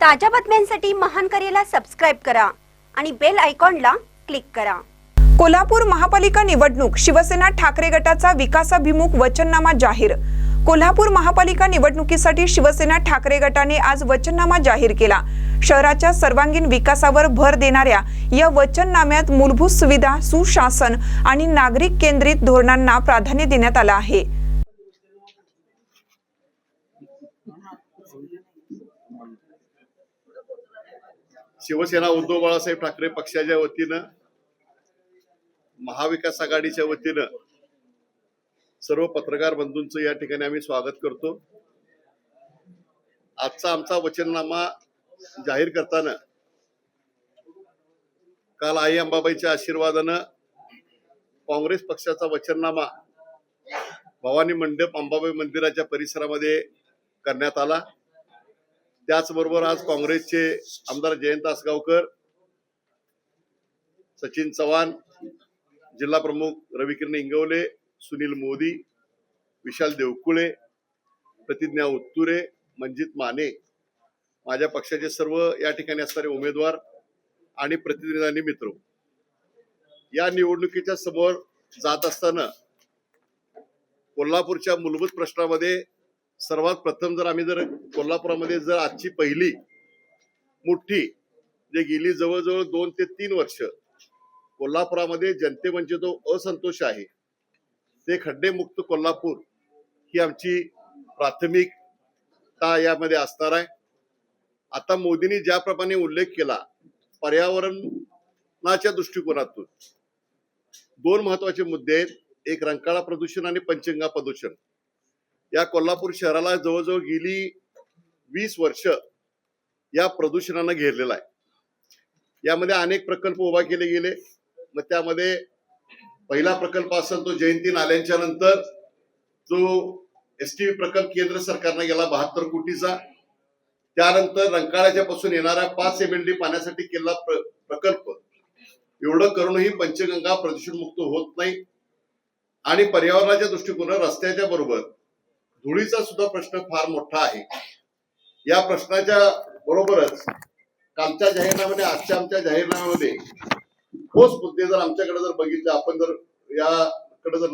ताज्या बातम्यांसाठी महान करेला सबस्क्राईब करा आणि बेल आयकॉनला क्लिक करा. कोल्हापूर महापालिका निवडणूक शिवसेना ठाकरे गटाचा विकासाभिमुख वचननामा जाहीर. कोल्हापूर महापालिका निवडणुकीसाठी शिवसेना ठाकरे गटाने आज वचननामा जाहीर केला. शहराच्या सर्वांगीण विकासावर भर देणाऱ्या या वचननाम्यात मूलभूत सुविधा सुशासन आणि नागरिक केंद्रित धोरणांना प्राधान्य देण्यात आलं आहे. शिवसेना उद्धव बाळासाहेब ठाकरे पक्षाच्या वतीनं महाविकास आघाडीच्या वतीनं सर्व पत्रकार बंधूंचं या ठिकाणी आम्ही स्वागत करतो. आजचा आमचा वचननामा जाहीर करताना काल आई अंबाबाईच्या आशीर्वादानं काँग्रेस पक्षाचा वचननामा भवानी मंडप अंबाबाई मंदिराच्या परिसरामध्ये करण्यात आला. त्याचबरोबर आज काँग्रेसचे आमदार जयंत आसगावकर सचिन चव्हाण जिल्हा प्रमुख रविकिरण इंगवले सुनील मोदी विशाल देवकुळे प्रतिज्ञा उत्तुरे मंजित माने माझ्या पक्षाचे सर्व या ठिकाणी असणारे उमेदवार आणि प्रतिनिधी मित्र. या निवडणुकीच्या समोर जात असताना कोल्हापूरच्या मूलभूत प्रश्नामध्ये सर्वात प्रथम जर आम्ही जर कोल्हापुरामध्ये जर आजची पहिली मोठी जे गेली जवळजवळ दोन ते तीन वर्ष कोल्हापुरामध्ये जनतेमध्ये म्हणजे जो असंतोष आहे. ते खड्डेमुक्त कोल्हापूर ही आमची प्राथमिकता यामध्ये असणार आहे. आता मोदींनी ज्याप्रमाणे उल्लेख केला पर्यावरणाच्या दृष्टिकोनातून दोन महत्त्वाचे मुद्दे आहेत. एक रंकाळा प्रदूषण आणि पंचगंगा प्रदूषण. या कोल्हापूर शहराला जवळजवळ गेली वीस वर्ष या प्रदूषणानं घेरलेला आहे. यामध्ये अनेक प्रकल्प उभा केले गेले. मग त्यामध्ये पहिला प्रकल्प असेल तो जयंती नाल्यांच्या नंतर जो एस टी प्रकल्प केंद्र सरकारने गेला बहात्तर कोटीचा. त्यानंतर रंकाळ्याच्या पासून येणारा पाच एम एल डी पाण्यासाठी केलेला प्र- प्रकल्प. एवढं करूनही पंचगंगा प्रदूषण मुक्त होत नाही. आणि पर्यावरणाच्या दृष्टिकोनात रस्त्याच्या बरोबर धुळीचा सुद्धा प्रश्न फार मोठा आहे. या प्रश्नाच्या बरोबरच कालच्या जाहीरनाम्याने आजच्या आमच्या जाहीरनाम्यामध्ये ठोस मुद्दे जर आमच्याकडे जर बघितले आपण जर याकडे जर